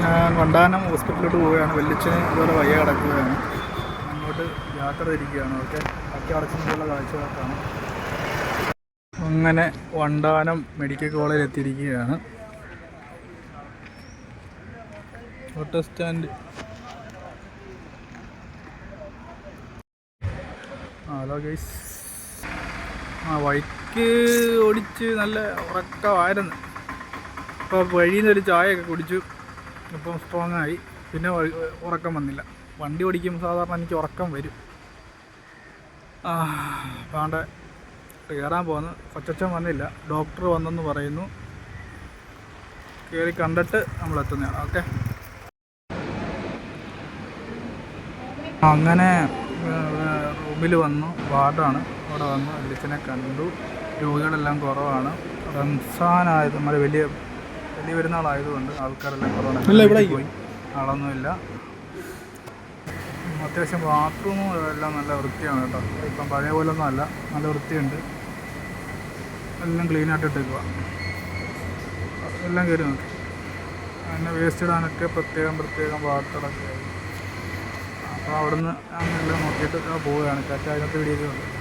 ഞാൻ വണ്ടാനം ഹോസ്പിറ്റലിലോട്ട് പോവുകയാണ്. വെല്ലിച്ചന് ഇതുപോലെ വയ്യ കിടക്കുകയാണ്. അങ്ങോട്ട് യാത്ര തിരിക്കുകയാണ്. ഓക്കെ. അക്കി അടച്ചിട്ടുള്ള കാഴ്ചകളൊക്കെയാണ്. അങ്ങനെ വണ്ടാനം മെഡിക്കൽ കോളേജിൽ എത്തിയിരിക്കുകയാണ്. Auto stand. Hello guys. ആ വഴിക്ക് ഓടിച്ച് നല്ല ഉറക്കമായിരുന്നു. അപ്പോൾ വഴിയിൽ നിന്നൊരു ചായയൊക്കെ കുടിച്ചു. ഇപ്പം സ്ട്രോങ് ആയി. പിന്നെ ഉറക്കം വന്നില്ല. വണ്ടി ഓടിക്കുമ്പോൾ സാധാരണ എനിക്ക് ഉറക്കം വരും. പാണ്ട കയറാൻ പോകുന്നു കൊച്ചച്ഛൻ വന്നില്ല. ഡോക്ടർ വന്നെന്ന് പറയുന്നു. കയറി കണ്ടിട്ട് നമ്മൾ എത്തുന്നതാണ്. ഓക്കെ. അങ്ങനെ റൂമിൽ വന്നു. വാർഡാണ്. അവിടെ വന്നു. എലിച്ചനെ കണ്ടു. രോഗികളെല്ലാം കുറവാണ്. റംസാനായത് നമ്മുടെ വലിയ വലിയ പെരുന്നാളായതുകൊണ്ട് ആൾക്കാരെല്ലാം കുറവാണ് പോയി. ആളൊന്നുമില്ല. അത്യാവശ്യം ബാത്റൂമും എല്ലാം നല്ല വൃത്തിയാണ് കേട്ടോ. ഇപ്പം പഴയ പോലെ ഒന്നും അല്ല. നല്ല വൃത്തിയുണ്ട്. എല്ലാം ക്ലീൻ ആയിട്ട് ഇട്ടേക്കുക എല്ലാം കയറി നോക്കി. അതിനെ വേസ്റ്റ് ഇടാനൊക്കെ പ്രത്യേകം പ്രത്യേകം വാർത്തകളൊക്കെ ആയി. അപ്പോൾ അവിടുന്ന് അങ്ങനെല്ലാം നോക്കിയിട്ട് പോവുകയാണ്. കാറ്റ് അതിനകത്ത് വീഡിയോ ഉണ്ട്.